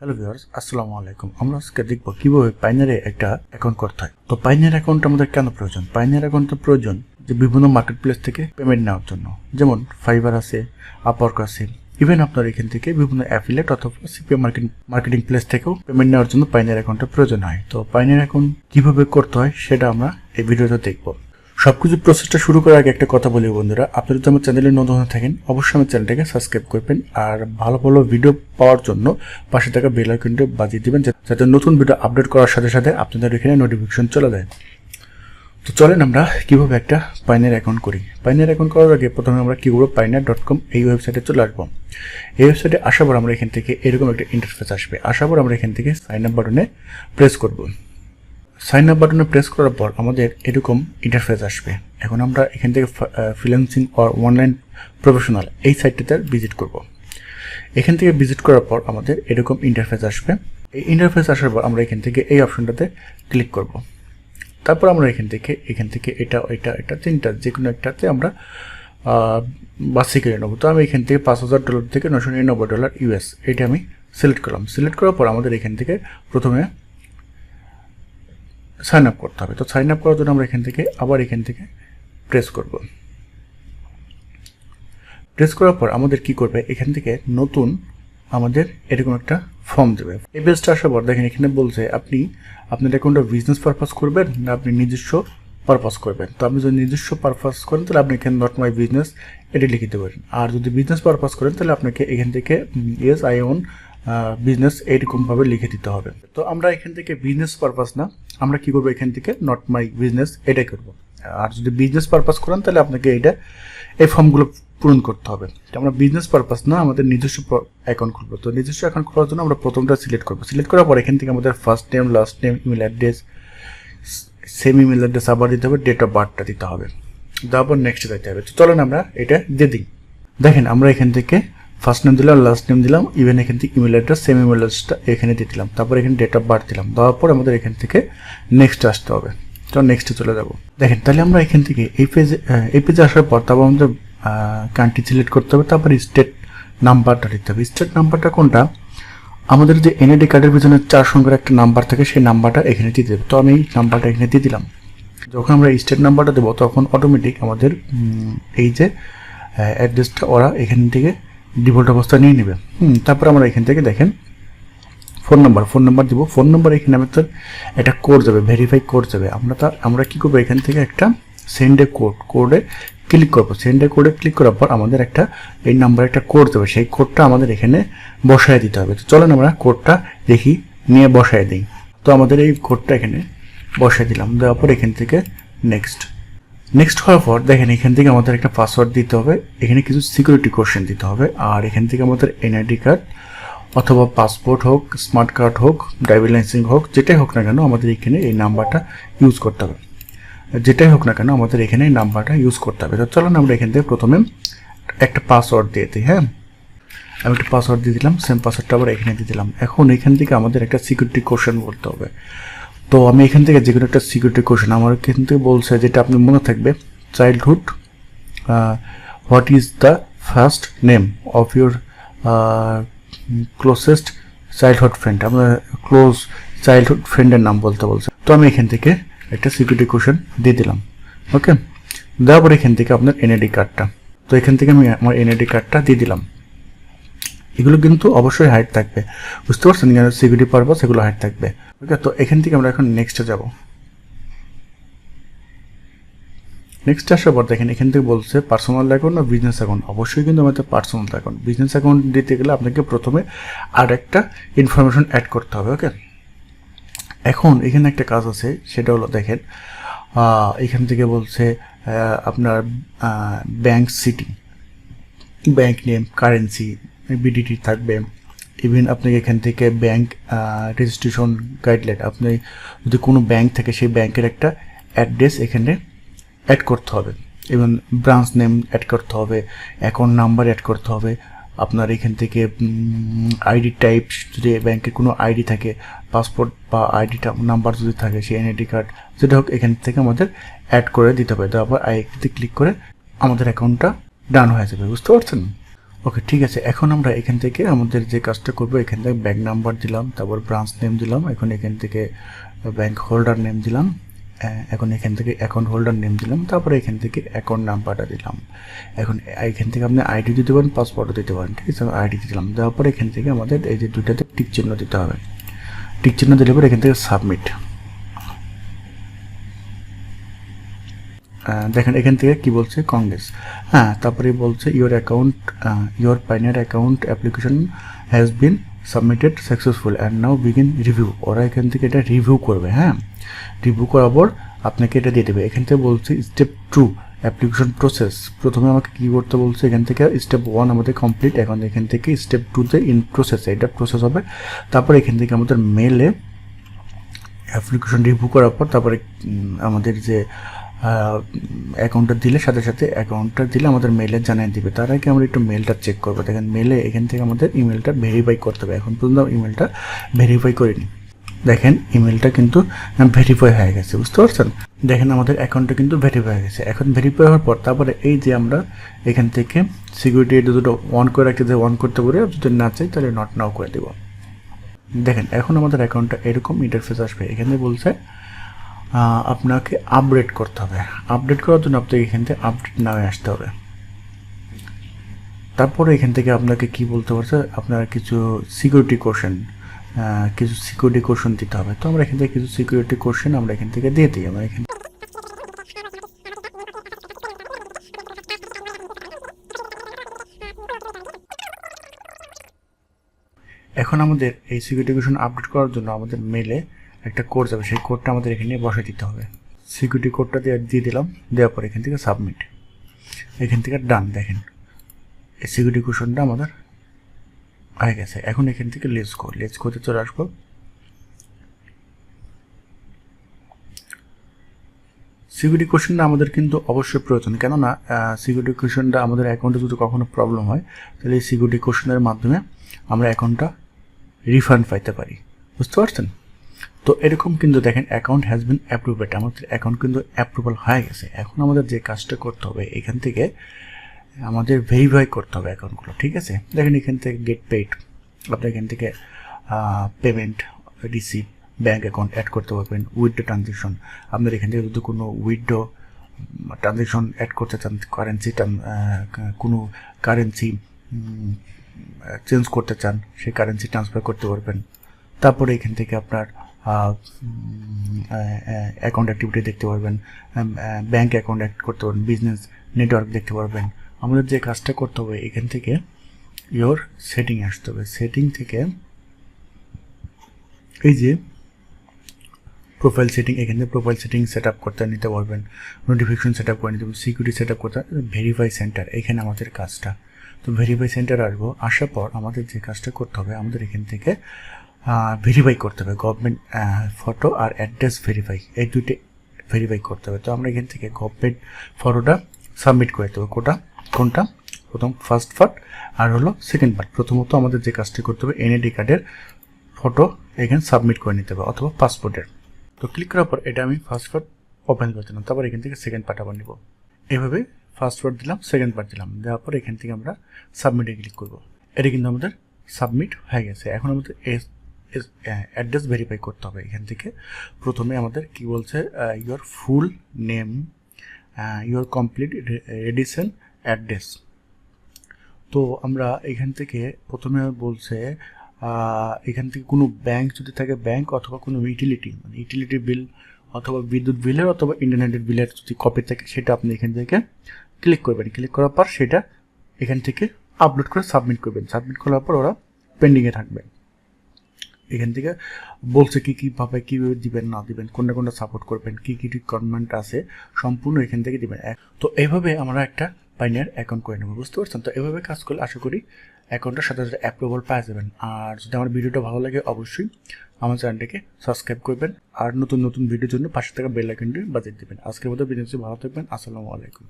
Hello viewers, আসসালামু আলাইকুম। আমরা আজকে দেখব কীভাবে পাইনারে একটা অ্যাকাউন্ট করতে হয়। তো পাইনার অ্যাকাউন্ট আমাদের কেন প্রয়োজন? পাইনার অ্যাকাউন্টের প্রয়োজন যে বিভিন্ন মার্কেট প্লেস থেকে পেমেন্ট নেওয়ার জন্য। যেমন ফাইবার আছে আপওয়ার্ক আছে ইভেন আপনার এখান থেকে বিভিন্ন অ্যাফিলেট অথবা সিপিএম মার্কেটিং মার্কেটিং প্লেস থেকেও পেমেন্ট নেওয়ার জন্য পাইনার অ্যাকাউন্টের প্রয়োজন হয়। তো পাইনার অ্যাকাউন্ট কীভাবে করতে হয় সেটা আমরা এই ভিডিওতে দেখব। সবকিছু প্রসেসটা শুরু করার আগে একটা কথা বলি বন্ধুরা। আপনারা যদি আমার চ্যানেলে নতুন হয়ে থাকেন, অবশ্যই আমার চ্যানেলটাকে সাবস্ক্রাইব করবেন আর ভালো ভালো ভিডিও পাওয়ার জন্য পাশে থাকা বেল আইকনটা বাজিয়ে দিবেন যাতে নতুন ভিডিও আপডেট করার সাথে সাথে আপনাদের এখানে নোটিফিকেশন চলে যায়। তো চলেন আমরা কীভাবে একটা পাইনার অ্যাকাউন্ট করি। পাইনার অ্যাকাউন্ট করার আগে প্রথমে আমরা কি করব পাইনার ডট কম এই ওয়েবসাইটে চলে আসব। এই ওয়েবসাইটে আসার পর আমরা এখান থেকে এরকম একটা ইন্টারফেস আসবে। আসার পর আমরা এখান থেকে সাইন আপ বাটনে প্রেস করব। সাইন আপ বাটনে প্রেস করার পর আমাদের এরকম ইন্টারফেস আসবে। এখন আমরা এখান থেকে ফ্রিল্যান্সিং অর অনলাইন প্রফেশনাল এই সাইটটাতে ভিজিট করব। এখান থেকে ভিজিট করার পর আমাদের এরকম ইন্টারফেস আসবে। এই ইন্টারফেস আসার পর আমরা এখান থেকে এই অপশনটাতে ক্লিক করব। তারপর আমরা এখান থেকে এখান থেকে এটা এটা এটা, তিনটা যে কোনো একটাতে আমরা বাসি কিনে নেব। তো আমি এখান থেকে পাঁচ হাজার ডলার থেকে নশো নিরানব্বই ডলার ইউএস এটা আমি সিলেক্ট করলাম। সিলেক্ট করার পর আমাদের এখান থেকে প্রথমে সাইন আপ করতে হবে। তো সাইন আপ করার জন্য আমরা এখান থেকে আবার এখান থেকে প্রেস করব। প্রেস করার পর আমাদের কি করবে? এখান থেকে নতুন আমাদের এরকম একটা ফর্ম দেবে। এই পেজটা আসার পর দেখেন এখানে বলছে আপনি, আপনার অ্যাকাউন্টটা বিজনেস পারপাস করবেন না আপনি নিজস্ব পারপাস করবেন। তো আপনি যদি নিজস্ব পারপাস করেন, তাহলে আপনি এখানে নট মাই বিজনেস এটি লিখে দিতে পারেন। আর যদি বিজনেস পারপাস করেন, তাহলে আপনাকে এখান থেকে ইয়েস আই ওন বিজনেস এইরকমভাবে লিখে দিতে হবে। তো আমরা এখান থেকে বিজনেস পারপাস না, আমরা কি করব এখান থেকে? নট মাই বিজনেস এটাই করব। আর যদি বিজনেস পারপাস করেন, তাহলে আপনাকে এটা এই ফর্মগুলো পূরণ করতে হবে। আমরা বিজনেস পারপাস না, আমাদের নিজস্ব অ্যাকাউন্ট খুলবো। তো নিজস্ব অ্যাকাউন্ট খোলার জন্য আমরা প্রথমটা সিলেক্ট করব। সিলেক্ট করার পর এখান থেকে আমাদের first name last name email address same email address আবার দিতে হবে ডেট অফ বার্থটা দিতে হবে। তারপর পর নেক্সট দিতে হবে। তো চলেন আমরা এটা দিয়ে দিই। দেখেন, আমরা এখান থেকে ফার্স্ট নেম দিলাম লাস্ট নেম দিলাম ইভেন এখান থেকে ইমেল অ্যাড্রেস সেম ইমেল অ্যাড্রেসটা এখানে দিয়ে দিলাম। তারপর এখানে ডেট অফ বার্থ দিলাম। দেওয়ার পর আমাদের এখান থেকে নেক্সট আসতে হবে। তো নেক্সটে চলে যাব। দেখেন, তাহলে আমরা এখান থেকে এই পেজে এই পেজে আসার পর তারপর আমাদের কান্ট্রি সিলেক্ট করতে হবে। তারপর স্টেট নাম্বারটা দিতে হবে। স্টেট নাম্বারটা কোনটা? আমাদের যে এনআইডি কার্ডের পিছনে চার সংখ্যার একটা নাম্বার থাকে, সেই নাম্বারটা এখানে দিয়ে দেবে। তো আমি এই নাম্বারটা এখানে দিয়ে দিলাম। যখন আমরা স্টেট নাম্বারটা দেবো, তখন অটোমেটিক আমাদের এই যে অ্যাড্রেসটা ওরা এখান থেকে ডিফল্ট অবস্থা নিয়ে নেবে। হুম, তারপর আমরা এখান থেকে দেখেন, ফোন নাম্বার ফোন নাম্বার দিব। ফোন নাম্বার এখানে আমাদের একটা কোড যাবে ভেরিফাই কোড যাবে। আমরা তা আমরা কী করব এখান থেকে একটা সেন্ডে কোড কোডে ক্লিক করব। সেন্ডে কোডে ক্লিক করার পর আমাদের একটা এই নাম্বারে একটা কোড দেবে। সেই কোডটা আমাদের এখানে বসায় দিতে হবে। তো চলেন আমরা কোডটা দেখি, নিয়ে বসায় দিই। তো আমাদের এই কোডটা এখানে বসায় দিলাম। দেওয়ার পর এখান থেকে নেক্সট নেক্সট হওয়ার পর দেখেন, এখান থেকে আমাদের একটা পাসওয়ার্ড দিতে হবে। এখানে কিছু সিকিউরিটি কোশ্চেন দিতে হবে। আর এখান থেকে আমাদের এনআইডি কার্ড অথবা পাসপোর্ট হোক স্মার্ট কার্ড হোক ড্রাইভিং লাইসেন্স হোক, যেটাই হোক না কেন আমাদের এখানে এই নাম্বারটা ইউজ করতে হবে। যেটাই হোক না কেন আমাদের এখানে এই নাম্বারটা ইউজ করতে হবে। তো চলুন আমরা এখান থেকে প্রথমে একটা পাসওয়ার্ড দিয়ে দিই হ্যাঁ? আমি একটা পাসওয়ার্ড দিয়ে দিলাম সেম পাসওয়ার্ডটা আবার এখানে দিয়ে দিলাম। এখন এখান থেকে আমাদের একটা সিকিউরিটি কোশ্চেন বলতে হবে। তো আমি এখান থেকে যে কোনো একটা সিকিউরিটি কোশ্চেন আমার এখান থেকে বলছে যেটা আপনি মনে থাকবে childhood what is the first name of your closest childhood friend আমরা ক্লোজ চাইল্ডহুড ফ্রেন্ডের নাম বলতে বলছে। তো আমি এখান থেকে একটা সিকিউরিটি কোশ্চেন দিয়ে দিলাম। ওকে দেওয়ার পর এখান থেকে আপনার এনআইডি কার্ডটা তো এখান থেকে আমি আমার এনআইডি কার্ডটা দিয়ে দিলাম। এগুলো কিন্তু অবশ্যই হাইট থাকবে। বুঝতে পারছেন? কেন সিকিউরিটি পারপাস এগুলো হাইট থাকবে। ওকে তো এখান থেকে আমরা এখন নেক্সটে যাব। নেক্সট আসার পর দেখেন, এখান থেকে বলছে পার্সোনাল অ্যাকাউন্ট না বিজনেস অ্যাকাউন্ট অবশ্যই কিন্তু আমাদের পার্সোনাল অ্যাকাউন্ট বিজনেস অ্যাকাউন্ট দিতে গেলে আপনাকে প্রথমে আর একটা ইনফরমেশন অ্যাড করতে হবে ওকে এখন এখানে একটা কাজ আছে, সেটা হলো দেখেন এখান থেকে বলছে আপনার bank city bank name currency BDT থাকবে। ইভেন আপনি এখান থেকে ব্যাংক রেজিস্ট্রেশন গাইডলাইন আপনি যদি কোনো ব্যাংক থাকে, সেই ব্যাংকের একটা অ্যাড্রেস এখানে অ্যাড করতে হবে। এবং ব্রাঞ্চ নেম অ্যাড করতে হবে অ্যাকাউন্ট নাম্বার অ্যাড করতে হবে। আপনার এখান থেকে আইডি টাইপ যদি ব্যাংকের কোনো আইডি থাকে পাসপোর্ট বা আইডি নাম্বার যদি থাকে, সেই এনআইডি কার্ড যেটা হোক, এখান থেকে আমাদের অ্যাড করে দিতে হবে। তারপর আইডিতে ক্লিক করে আমাদের অ্যাকাউন্টটা ডান হয়ে যাবে। বুঝতে পারছেন? ওকে ঠিক আছে। এখন আমরা এখান থেকে আমাদের যে কাজটা করব, এখান থেকে ব্যাংক নাম্বার দিলাম, তারপর ব্রাঞ্চ নেম দিলাম, এখন এখান থেকে ব্যাংক হোল্ডার নেম দিলাম এখন এখান থেকে অ্যাকাউন্ট হোল্ডার নেম দিলাম, তারপরে এখান থেকে অ্যাকাউন্ট নাম্বারটা দিলাম। এখন এখান থেকে আপনি আইডি দিতে পারেন পাসওয়ার্ডও দিতে পারেন, ঠিক আছে? আইডি দিলাম, দেওয়ার এখান থেকে আমাদের এই যে দুইটাতে টিক চিহ্ন দিতে হবে। টিক চিহ্ন দিলে পরে এখান থেকে সাবমিট দেখেন, এখান থেকে কি বলছে? কংগ্রেস হ্যাঁ তারপরে বলছে your account your Payoneer account application has been submitted successful and now begin review ওরা এখান থেকে এটা রিভিউ করবে হ্যাঁ? রিভিউ করার পর আপনাকে এটা দিয়ে দেবে। এখান থেকে বলছে স্টেপ টু অ্যাপ্লিকেশন প্রসেস প্রথমে আমাকে কী করতে বলছে? এখান থেকে স্টেপ ওয়ান আমাদের কমপ্লিট এখন এখান থেকে স্টেপ টুতে ইন প্রসেস এটা প্রসেস হবে। তারপর এখান থেকে আমাদের মেলে অ্যাপ্লিকেশন রিভিউ করার পর তারপরে আমাদের যে অ্যাকাউন্টটা দিলে সাথে সাথে অ্যাকাউন্টটা দিলে আমাদের মেলে জানিয়ে দিবে। তার আগে আমরা একটু মেলটা চেক করব। দেখেন মেলে এখান থেকে আমাদের ইমেলটা ভেরিফাই করতে হবে। এখন পর্যন্ত ইমেলটা ভেরিফাই করিনি। দেখেন ইমেলটা কিন্তু ভেরিফাই হয়ে গেছে। বুঝতে পারছেন? দেখেন আমাদের অ্যাকাউন্টটা কিন্তু ভেরিফাই হয়ে গেছে। এখন ভেরিফাই হওয়ার পর তারপরে এই যে আমরা এখান থেকে সিকিউরিটি দুটো অন করে রাখতে যে অন করতে পারি। যদি না চাই, তাহলে নট নাও করে দেবো। দেখেন, এখন আমাদের অ্যাকাউন্টটা এরকম ইন্টারফেস আসবে। এখানে বলছে আপনাকে আপডেট করতে হবে। আপডেট করার জন্য আপনাকে এখান থেকে আপডেট নামে আসতে হবে। তারপরে এখান থেকে আপনাকে কি বলতে পারছে? আপনার কিছু সিকিউরিটি কোশ্চেন কিছু সিকিউরিটি কোশ্চেন দিতে হবে। তো আমরা এখান থেকে কিছু সিকিউরিটি কোশ্চেন আমরা এখান থেকে দিয়ে দিই। আমরা এখান এখন আমাদের এই সিকিউরিটি কোশ্চেন আপডেট করার জন্য আমাদের মেলে একটা কোড যাবে, সেই কোডটা আমাদের এখানে বসে দিতে হবে। সিকিউরিটি কোডটা দিয়ে দিয়ে দিলাম, দেওয়ার পর এখান থেকে সাবমিট এখান থেকে ডান দেখেন। এই সিকিউরিটি কোশ্চেনটা আমাদের হয়ে গেছে। এখন এখান থেকে লেস কো লেস কোতে চলে আসব। সিকিউরিটি কোশ্চেনটা আমাদের কিন্তু অবশ্যই প্রয়োজন, কেননা সিকিউরিটি কোশ্চেনটা আমাদের অ্যাকাউন্টে যদি কখনো প্রবলেম হয়, তাহলে এই সিকিউরিটি কোশ্চেনের মাধ্যমে আমরা অ্যাকাউন্টটা রিফান্ড পাইতে পারি। বুঝতে পারছেন? তো এরকম কিন্তু দেখেন অ্যাকাউন্ট হ্যাজ বিন অ্যাপ্রুভেড আমাদের অ্যাকাউন্ট কিন্তু অ্যাপ্রুভাল হয়ে গেছে। এখন আমাদের যে কাজটা করতে হবে, এখান থেকে আমাদের ভেরিফাই করতে হবে অ্যাকাউন্টগুলো ঠিক আছে? দেখেন এখান থেকে গেট পেইড আপনি এখান থেকে payment receive bank account add করতে পারবেন উইথড্রো ট্রানজেকশন আপনার এখান থেকে যদি কোনো উইথড্রো ট্রানজেকশন অ্যাড করতে চান কারেন্সি কোনো কারেন্সি চেঞ্জ করতে চান, সেই কারেন্সি ট্রান্সফার করতে পারবেন। তারপরে এখান থেকে আপনার অ্যাকাউন্ট অ্যাক্টিভিটি দেখতে পারবেন ব্যাঙ্ক অ্যাকাউন্ট অ্যাক্ট করতে পারবেন বিজনেস নেটওয়ার্ক দেখতে পারবেন। আমাদের যে কাজটা করতে হবে, এখান থেকে ইয়োর সেটিং আসতে হবে। সেটিং থেকে এই যে প্রোফাইল সেটিং এখান থেকে প্রোফাইল সেটিং সেট আপ করতে নিতে পারবেন। নোটিফিকেশন সেট আপ করে নিতে পারবেন সিকিউরিটি সেট আপ করতে ভেরিফাই সেন্টার এখানে আমাদের কাজটা। তো ভেরিফাই সেন্টার আসব, আসার পর আমাদের যে কাজটা করতে হবে, আমাদের এখান থেকে ভেরিফাই করতে হবে গভর্নমেন্ট ফটো আর অ্যাড্রেস ভেরিফাই এই দুইটা ভেরিফাই করতে হবে। তো আমরা এখান থেকে গভর্নমেন্ট ফটোটা সাবমিট করে দেবো, কোটা, কোনটা? প্রথম ফার্স্ট পার্ট আর হলো সেকেন্ড পার্ট প্রথমত আমাদের যে কাজটি করতে হবে এনআইডি কার্ডের ফটো এখানে সাবমিট করে নিতে হবে, অথবা পাসপোর্টের তো ক্লিক করার পর এটা আমি ফার্স্ট পার্ট ওপেন করে দিলাম, তারপর এখান থেকে সেকেন্ড পার্ট আবার নিব। এভাবে ফার্স্ট পার্ট দিলাম সেকেন্ড পার্ট দিলাম, দেওয়ার পর এখান থেকে আমরা সাবমিটে ক্লিক করব। এটা কিন্তু আমাদের সাবমিট হয়ে গেছে। এখন আমাদের অ্যাড্রেস ভেরিফাই করতে হবে এখান থেকে। প্রথমে আমাদের কি বলছে your full name your complete Radisson address তো আমরা এখান থেকে প্রথমে বলছে এখান থেকে কোনো ব্যাংক যদি থাকে ব্যাংক অথবা কোনো ইউটিলিটি মানে ইউটিলিটি বিল অথবা বিদ্যুৎ বিলের অথবা ইন্টারনেটের বিলের যদি কপি থাকে, সেটা আপনি এখান থেকে ক্লিক করবেন। ক্লিক করার পর সেটা এখান থেকে আপলোড করে সাবমিট করবেন। সাবমিট করার পর ওরা পেন্ডিংয়ে থাকবে এখান থেকে। বলছে কি কীভাবে কীভাবে দিবেন, না দিবেন, কোনটা কোনটা সাপোর্ট করবেন, কী কী রিকোয়ারমেন্ট আছে, সম্পূর্ণ এখান থেকে দিবেন। তো এইভাবে আমরা একটা পাইনিয়ার অ্যাকাউন্ট করে নেব, বুঝতে পারছেন? তো এভাবে কাজ করলে আশা করি অ্যাকাউন্টটার সাথে সাথে অ্যাপ্রুভাল পাওয়া যাবেন আর যদি আমার ভিডিওটা ভালো লাগে, অবশ্যই আমার চ্যানেলটিকে সাবস্ক্রাইব করবেন। আর নতুন নতুন ভিডিওর জন্য পাশে থাকা বেল আইকনটি বাজিয়ে দেবেন। আজকের মতো বিজনেসে ভালো থাকবেন, আসসালামু আলাইকুম।